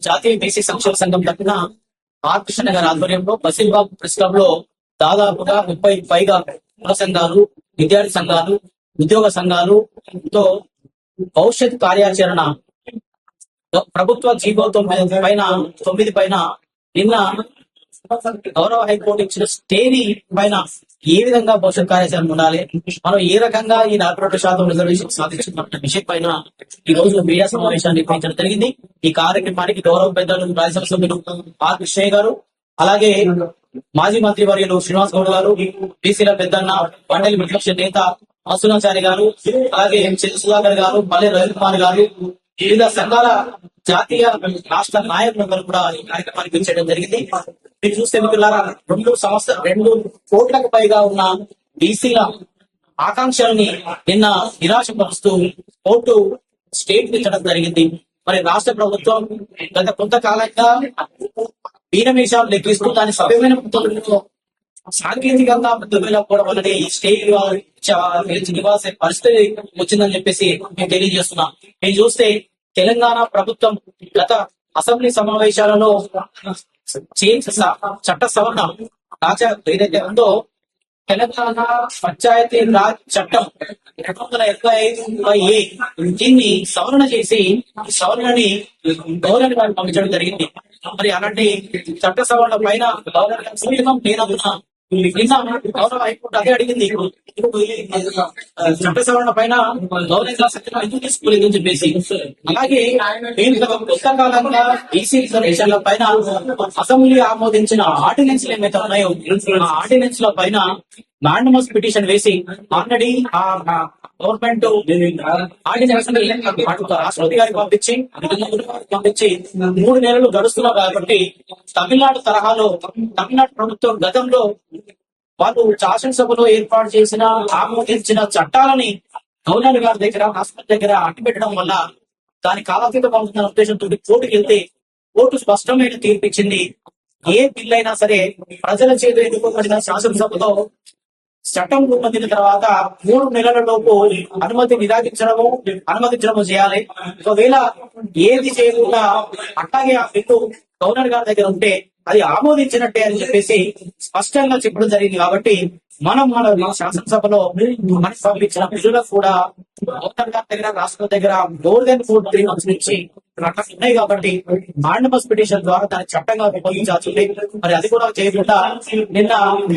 జాతీయ బీసీ సంక్షేమ సంఘం తరఫున ఆర్ గారి ఆధ్వర్యంలో బసీర్బాబు ప్రెస్ క్లబ్లో దాదాపుగా ముప్పై పైగా కుల సంఘాలు విద్యార్థి సంఘాలు ఉద్యోగ సంఘాలు తో భవిష్యత్ కార్యాచరణ ప్రభుత్వ జీవో తొమ్మిది పైన తొమ్మిది పైన నిన్న గౌరవ హైకోర్టు ఇచ్చిన స్టేని పైన ఏ విధంగా భవిష్యత్ కార్యాచరణ ఉండాలి? మనం ఏ రకంగా ఈ నలభై రెండు శాతం రిజర్వేషన్ సాధించుకున్న విషయం పైన ఈ రోజు మీడియా సమావేశాన్ని నిర్వహించడం జరిగింది. ఈ కార్యక్రమానికి గౌరవ పెద్దలు రాజ్యసభ సభ్యులు ఆర్ కృష్ణయ్య గారు అలాగే మాజీ మంత్రి వర్యులు శ్రీనివాస్ గౌడ్ గారు బీసీల పెద్దన్న బండలి ప్రతిపక్ష నేత అసునాచారి గారు అలాగే ఎం చంద్ర సుధాకర్ గారు మల్లె రవి కుమార్ గారు వివిధ సంఘాల జాతీయ రాష్ట్ర నాయకులందరూ కూడా ఈ కార్యక్రమానికి విచ్చేయడం జరిగింది. మీరు చూస్తే మిత్రులారా రెండు సంవత్సర రెండు కోట్లకు పైగా ఉన్న బీసీల ఆకాంక్షల్ని నిన్న నిరాశపరుస్తూ కోర్టు స్టేట్ ఇచ్చడం జరిగింది. మరి రాష్ట్ర ప్రభుత్వం గత కొంతకాలంగా వీరమేషాలు లెక్కిస్తూ దాని సభ్యమైన సాంకేతికంగా ముందుకు వెళ్ళకపోవడం వల్లనే ఈ స్టేట్ నివాసే పరిస్థితి వచ్చిందని చెప్పేసి మేము తెలియజేస్తున్నాం. మేము చూస్తే తెలంగాణ ప్రభుత్వం గత అసెంబ్లీ సమావేశాలలో చేంజ్ చట్ట సవరణ రాజా ఏదైతే ఉందో తెలంగాణ పంచాయతీ రాజ్ చట్టం. రెండు వందల ఇరవై ఐదు ఏ దీన్ని సవరణ చేసి సవరణని గవర్నర్ గారికి పంపించడం జరిగింది. మరి అలాంటి చట్ట సవరణ పైన గవర్నర్ గారి పేరు గౌరవ హైకోర్టు అదే అడిగింది ఇప్పుడు. సవరణ పైన గవర్నర్ గారి ఎందుకు తీసుకోలేదు అని చెప్పేసి. అలాగే నేను పుస్తకాలంగా రిజర్వేషన్ల పైన అసెంబ్లీ ఆమోదించిన ఆర్డినెన్స్ ఏమైతే ఉన్నాయో ఆ ఆర్డినెన్స్ ల పైన మాండమస్ పిటిషన్ వేసి ఆల్రెడీ ఆ గవర్నమెంట్ రాష్ట్రపతి గారికి పంపించి పంపించి మూడు నెలలు గడుస్తున్నాం కాబట్టి తమిళనాడు తరహాలో తమిళనాడు ప్రభుత్వం గతంలో వాళ్ళు శాసనసభలో ఏర్పాటు చేసిన ఆమోదించిన చట్టాలని గవర్నర్ గారి దగ్గర హాస్పిటల్ దగ్గర అట్టి పెట్టడం వల్ల దాని కాలాతీతం అవుతున్న ఉద్దేశంతో కోర్టుకి వెళ్తే కోర్టు స్పష్టమైన తీర్పిచ్చింది ఏ బిల్ అయినా సరే ప్రజల చేత ఎన్నుకోబడిన శాసనసభలో చట్టం రూపొందిన తర్వాత మూడు నెలల లోపు అనుమతి నిరాకరించడము అనుమతించడము చేయాలి. ఒకవేళ ఏది చేయకుండా అట్లాగే ఆ బిల్లు గవర్నర్ గారి దగ్గర ఉంటే అది ఆమోదించినట్టే అని చెప్పేసి స్పష్టంగా చెప్పడం జరిగింది కాబట్టి మనం మన శాసనసభలో మనకి పంపించిన బిల్లులకు కూడా గవర్నర్ గారి దగ్గర రాష్ట్రం దగ్గర more than four three months నుంచి అట్లా ఉన్నాయి కాబట్టి మాండమస్ పిటిషన్ ద్వారా దాన్ని చట్టంగా ఉపయోగించాల్సి ఉంది. మరి అది కూడా చేయకుండా నిన్న